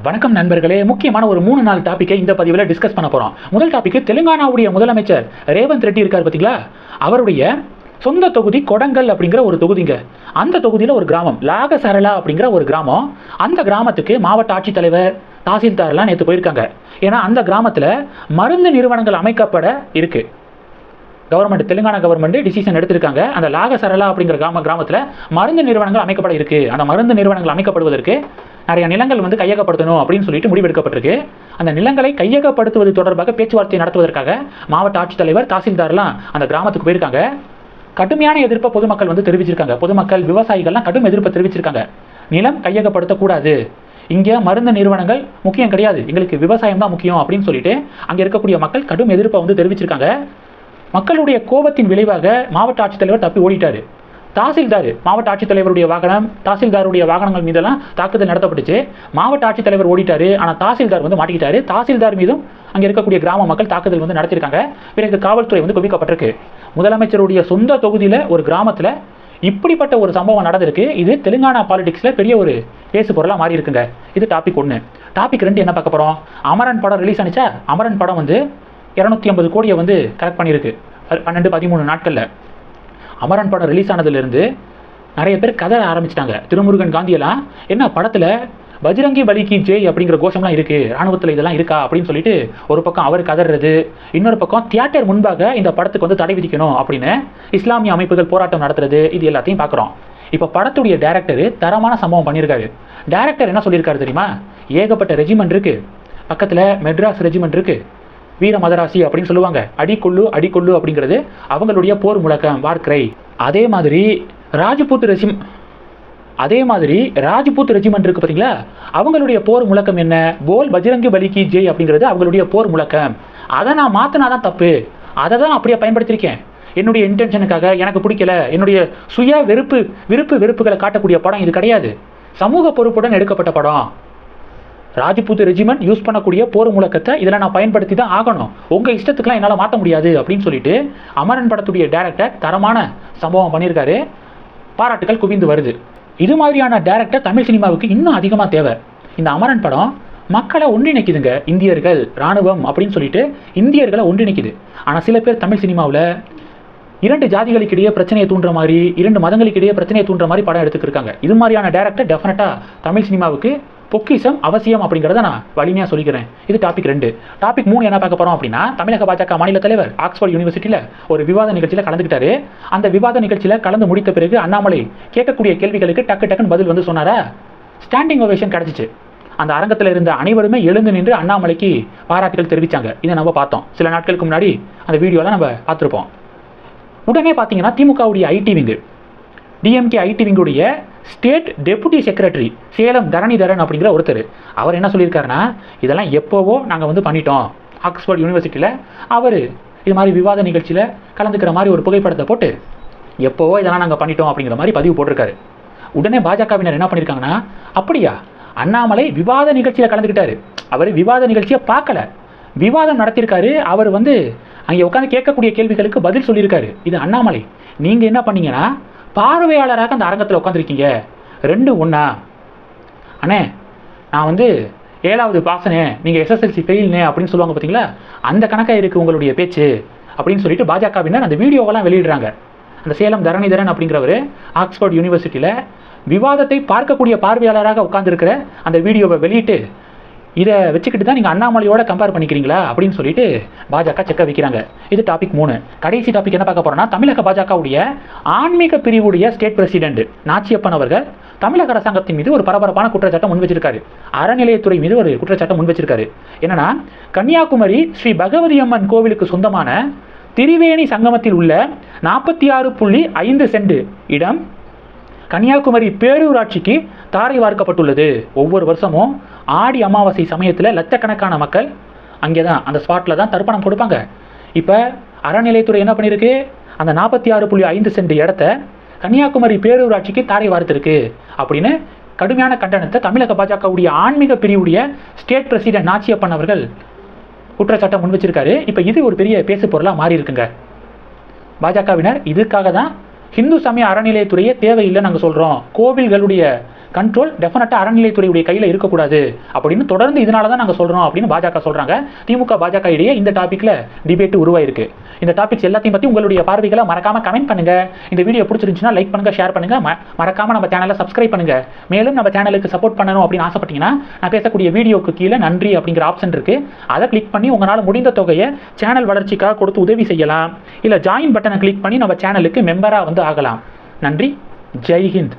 வணக்கம் நண்பர்களே முக்கியமான ஒரு மூணு நாள் டாப்பிக்கை இந்த பதிவில் டிஸ்கஸ் பண்ண போகிறோம் முதல் டாப்பிக்கு தெலுங்கானாவுடைய முதலமைச்சர் ரேவந்த் ரெட்டி இருக்கார் பார்த்தீங்களா அவருடைய சொந்த தொகுதி கொடங்கல் அப்படிங்கிற ஒரு தொகுதிங்க. அந்த தொகுதியில் ஒரு கிராமம் லாகசரலா அப்படிங்கிற ஒரு கிராமம். அந்த கிராமத்துக்கு மாவட்ட ஆட்சித்தலைவர் தாசில்தார்லாம் நேற்று போயிருக்காங்க. ஏன்னா அந்த கிராமத்தில் மருந்து நிறுவனங்கள் அமைக்கப்பட இருக்குது கவர்மெண்ட் தெலுங்கானா கவர்மெண்ட் டிசிஷன் எடுத்திருக்காங்க. அந்த லாகசரலா அப்படிங்கிற கிராம கிராமத்தில் மருந்து நிறுவனங்கள் அமைக்கப்பட இருக்கு. அந்த மருந்து நிறுவனங்கள் அமைக்கப்படுவதற்கு நிறைய நிலங்கள் வந்து கையகப்படுத்தணும் அப்படின்னு சொல்லிட்டு முடிவெடுக்கப்பட்டிருக்கு. அந்த நிலங்களை கையகப்படுத்துவது தொடர்பாக பேச்சுவார்த்தை நடத்துவதற்காக மாவட்ட ஆட்சித்தலைவர் தாசில்தார்லாம் அந்த கிராமத்துக்கு போயிருக்காங்க. கடுமையான எதிர்ப்பை பொதுமக்கள் வந்து தெரிவிச்சிருக்காங்க. பொதுமக்கள் விவசாயிகள்லாம் கடும் எதிர்ப்பை தெரிவிச்சிருக்காங்க. நிலம் கையகப்படுத்தக்கூடாது. இங்கே மருந்து நிறுவனங்கள் முக்கியம் கிடையாது. எங்களுக்கு விவசாயம் தான் முக்கியம் அப்படின்னு சொல்லிட்டு அங்கே இருக்கக்கூடிய மக்கள் கடும் எதிர்ப்பை வந்து தெரிவிச்சிருக்காங்க. மக்களுடைய கோபத்தின் விளைவாக மாவட்ட ஆட்சித்தலைவர் தப்பி ஓடிட்டாரு. தாசில்தார் மாவட்ட ஆட்சித்தலைவருடைய வாகனம் தாசில்தாருடைய வாகனங்கள் மீதெல்லாம் தாக்குதல் நடத்தப்பட்டுச்சு. மாவட்ட ஆட்சித்தலைவர் ஓடிட்டாரு ஆனால் தாசில்தார் வந்து மாட்டிக்கிட்டாரு. தாசில்தார் மீதும் அங்கே இருக்கக்கூடிய கிராம மக்கள் தாக்குதல் வந்து நடத்தியிருக்காங்க. பிறகு காவல்துறை வந்து குவிக்கப்பட்டிருக்கு. முதலமைச்சருடைய சொந்த தொகுதியில் ஒரு கிராமத்தில் இப்படிப்பட்ட ஒரு சம்பவம் நடந்திருக்கு. இது தெலுங்கானா பாலிடிக்ஸில் பெரிய ஒரு பேசு பொருளாக மாறி இருக்குங்க இது டாபிக் ஒன்று டாபிக் ரெண்டு என்ன பார்க்க போகிறோம் அமரன் படம் ரிலீஸ் ஆனிச்சா? அமரன் படம் வந்து இரநூத்தி ஐம்பது கோடியை வந்து கலெக்ட் பண்ணியிருக்கு. பன்னெண்டு பதிமூணு நாட்களில். அமரன் படம் ரிலீஸ் ஆனதுலேருந்து நிறைய பேர் கதற ஆரம்பிச்சிட்டாங்க. திருமுருகன் காந்தியெல்லாம் என்ன படத்தில் பஜ்ரங்கி பலிக்கு ஜெய் அப்படிங்கிற கோஷம்லாம் இருக்குது ராணுவத்தில் இதெல்லாம் இருக்கா? அப்படின்னு சொல்லிட்டு ஒரு பக்கம் அவர் கதறது இன்னொரு பக்கம் தியேட்டர் முன்பாக இந்த படத்துக்கு வந்து தடை விதிக்கணும் அப்படின்னு இஸ்லாமிய அமைப்புகள் போராட்டம் நடத்துறது இது எல்லாத்தையும் பார்க்குறோம். இப்போ படத்துடைய டேரக்டர் தரமான சம்பவம் பண்ணியிருக்காரு. டேரக்டர் என்ன சொல்லியிருக்காரு தெரியுமா? ஏகப்பட்ட ரெஜிமெண்ட் இருக்குது பக்கத்தில் மெட்ராஸ் ரெஜிமெண்ட் இருக்குது வீர மதராசி அப்படின்னு சொல்லுவாங்க. அடிக்கொள்ளு அடிக்கொள்ளு அப்படிங்கிறது அவங்களுடைய போர் முழக்கம் வார்க்ரை அதே மாதிரி ராஜபூத் ரெஜிம் அதே மாதிரி ராஜ்பூத் ரெஜிமெண்ட் இருக்கு பார்த்தீங்களா அவங்களுடைய போர் முழக்கம் என்ன? போல் பஜ்ரங்கி பலிக்கு ஜெய் அப்படிங்கிறது அவங்களுடைய போர் முழக்கம். அதை நான் மாற்றினா தான் தப்பு. அதை தான் அப்படியே பயன்படுத்தியிருக்கேன். என்னுடைய இன்டென்ஷனுக்காக எனக்கு பிடிக்கல. என்னுடைய சுய வெறுப்பு விருப்பு வெறுப்புகளை காட்டக்கூடிய படம் இது கிடையாது. சமூக பொறுப்புடன் எடுக்கப்பட்ட படம். ராஜ்பூத் ரெஜிமெண்ட் யூஸ் பண்ணக்கூடிய போர் முழக்கத்தை இதில் நான் பயன்படுத்தி தான் ஆகணும். உங்கள் இஷ்டத்துக்குலாம் என்னால் மாற்ற முடியாது அப்படின்னு சொல்லிட்டு அமரன் படத்துடைய டேரக்டர் தரமான சம்பவம் பண்ணியிருக்காரு. பாராட்டுகள் குவிந்து வருது. இது மாதிரியான டேரக்டர் தமிழ் சினிமாவுக்கு இன்னும் அதிகமாக தேவை. இந்த அமரன் படம் மக்களை ஒன்றிணைக்குதுங்க இந்தியர்கள் ராணுவம் அப்படின்னு சொல்லிட்டு இந்தியர்களை ஒன்றிணைக்குது. ஆனால் சில பேர் தமிழ் சினிமாவில் இரண்டு ஜாதிகளுக்கிடையே பிரச்சனையை தூண்டுற மாதிரி இரண்டு மதங்களுக்கிடையே பிரச்சனையை தூண்டுற மாதிரி படம் எடுத்துக்கிருக்காங்க இது மாதிரியான டேரக்டர் டெஃபினட்டாக தமிழ் சினிமாவுக்கு பொக்கிஷம் அவசியம் அப்படிங்கிறத நான் வலிமையாக சொல்லிக்கிறேன். இது டாபிக் ரெண்டு. டாபிக் மூணு என்ன பார்க்க போகிறோம் அப்படின்னா தமிழக பாஜக மாநில தலைவர் ஆக்ஸ்போர்ட் யூனிவர்சிட்டியில் ஒரு விவாத நிகழ்ச்சியில் கலந்துக்கிட்டாரு. அந்த விவாத நிகழ்ச்சியில் கலந்து முடித்த பிறகு அண்ணாமலை கேட்கக்கூடிய கேள்விகளுக்கு டக்கு டக்குன்னு பதில் வந்து சொன்னாரா? ஸ்டாண்டிங் ஒவேஷன் கிடச்சிச்சு. அந்த அரங்கத்தில் இருந்த அனைவருமே எழுந்து நின்று அண்ணாமலைக்கு பாராட்டுகள் தெரிவித்தாங்க இதை நம்ம பார்த்தோம். சில நாட்களுக்கு முன்னாடி அந்த வீடியோலாம் நம்ம பார்த்துருப்போம். உடனே பார்த்தீங்கன்னா திமுகவுடைய IT wing. DMK IT விங்குடைய state deputy secretary Salem Dharanidharan அப்படிங்கிற ஒருத்தர். அவர் என்ன சொல்லியிருக்காருன்னா இதெல்லாம் எப்போவோ நாங்கள் வந்து பண்ணிட்டோம். ஆக்ஸ்போர்ட் யூனிவர்சிட்டியில் அவர் இது மாதிரி விவாத நிகழ்ச்சியில் கலந்துக்கிற மாதிரி ஒரு புகைப்படத்தை போட்டு எப்போவோ இதெல்லாம் நாங்கள் பண்ணிட்டோம் அப்படிங்கிற மாதிரி பதிவு போட்டிருக்காரு. உடனே பாஜகவினர் என்ன பண்ணியிருக்காங்கன்னா அப்படியா அண்ணாமலை விவாத நிகழ்ச்சியில் கலந்துக்கிட்டாரு. அவர் விவாத நிகழ்ச்சியை பார்க்கல. விவாதம் நடத்தியிருக்காரு. அவர் வந்து அங்கே உட்காந்து கேட்கக்கூடிய கேள்விகளுக்கு பதில் சொல்லியிருக்காரு. இது அண்ணாமலை. நீங்கள் என்ன பண்ணீங்கன்னா பார்வையாளராக அந்த அரங்கத்தில் உட்காந்துருக்கீங்க ரெண்டு ஒன்றா அண்ணே நான் வந்து ஏழாவது பாசனே நீங்கள் எஸ்எஸ்எல்சி ஃபெயில்னே அப்படின்னு சொல்லுவாங்க பார்த்தீங்களா அந்த கணக்காக இருக்குது உங்களுடைய பேச்சு அப்படின்னு சொல்லிட்டு பாஜகவினர் அந்த வீடியோவெல்லாம் வெளியிடுறாங்க. அந்த சேலம் தரணிதரன் அப்படிங்கிறவர் ஆக்ஸ்போர்ட் யூனிவர்சிட்டியில் விவாதத்தை பார்க்கக்கூடிய பார்வையாளராக உட்கார்ந்துருக்கிற அந்த வீடியோவை வெளியிட்டு இதை வச்சுக்கிட்டு தான் நீங்கள் அண்ணாமலையோட கம்பேர் பண்ணிக்கிறீங்களா? அப்படின்னு சொல்லிட்டு பாஜக செக்க வைக்கிறாங்க. இது டாபிக் மூணு. கடைசி டாபிக் என்ன பார்க்க போறோம்னா தமிழக பாஜகவுடைய ஆன்மீக பிரிவுடைய ஸ்டேட் பிரசிடென்ட் நாச்சியப்பன் அவர்கள் தமிழக அரசாங்கத்தின் மீது ஒரு பரபரப்பான குற்றச்சாட்டம் முன் வச்சிருக்காரு. அறநிலையத்துறை மீது ஒரு குற்றச்சாட்டம் முன் வச்சிருக்காரு. என்னன்னா கன்னியாகுமரி ஸ்ரீ பகவதி அம்மன் கோவிலுக்கு சொந்தமான திரிவேணி சங்கமத்தில் உள்ள நாற்பத்தி ஆறு புள்ளி ஐந்து சென்ட் இடம் கன்னியாகுமரி பேரூராட்சிக்கு தாரை வார்க்கப்பட்டுள்ளது. ஒவ்வொரு வருஷமும் ஆடி அமாவாசை சமயத்தில் லட்சக்கணக்கான மக்கள் அங்கே தான் அந்த ஸ்பாட்டில் தான் தர்ப்பணம் கொடுப்பாங்க. இப்போ அறநிலையத்துறை என்ன பண்ணியிருக்கு அந்த நாற்பத்தி ஆறு புள்ளி ஐந்து சென்ட் இடத்த கன்னியாகுமரி பேரூராட்சிக்கு தாரை வார்த்திருக்கு அப்படின்னு கடுமையான கண்டனத்தை தமிழக பாஜகவுடைய ஆன்மீக பிரிவுடைய ஸ்டேட் பிரசிடென்ட் நாச்சியப்பன் அவர்கள் குற்றச்சாட்டை முன் வச்சிருக்காரு இப்போ இது ஒரு பெரிய பேசு பொருளாக மாறி இருக்குங்க பாஜகவினர் இதுக்காக தான் ஹிந்து சமய அறநிலையத்துறையே தேவையில்லை நாங்கள் சொல்கிறோம் கோவில்களுடைய கண்ட்ரோல் டெஃபினட்டாக அறநிலைத்துறையுடைய கையில் இருக்கக்கூடாது. அப்படின்னு தொடர்ந்து இதனால தான் நாங்கள் சொல்கிறோம் அப்படின்னு பாஜக சொல்கிறாங்க திமுக பாஜக இடையே இந்த டாப்பிக்கில் டிபேட் உருவாயிருக்கு. இந்த டாபிக்ஸ் எல்லாத்தையும் பற்றி உங்களுடைய பார்வைகளை மறக்காமல் கமெண்ட் பண்ணுங்கள் இந்த வீடியோ பிடிச்சிருந்துச்சுன்னா லைக் பண்ணுங்கள் ஷேர் பண்ணுங்கள் மறக்காமல் நம்ம சேனலை சப்ஸ்கிரைப் பண்ணுங்கள் மேலும் நம்ம சேனலுக்கு சப்போர்ட் பண்ணணும் அப்படின்னு ஆசைப்பட்டீங்கன்னா நான் பேசக்கூடிய வீடியோக்கு கீழே நன்றி அப்படிங்கிற ஆப்ஷன் இருக்குது அதை கிளிக் பண்ணி உங்களால் முடிந்த தொகையை சேனல் வளர்ச்சிக்காக கொடுத்து உதவி செய்யலாம். இல்லை ஜாயின் பட்டனை கிளிக் பண்ணி நம்ம சேனலுக்கு மெம்பராக வந்து ஆகலாம். நன்றி. ஜெய்ஹிந்த்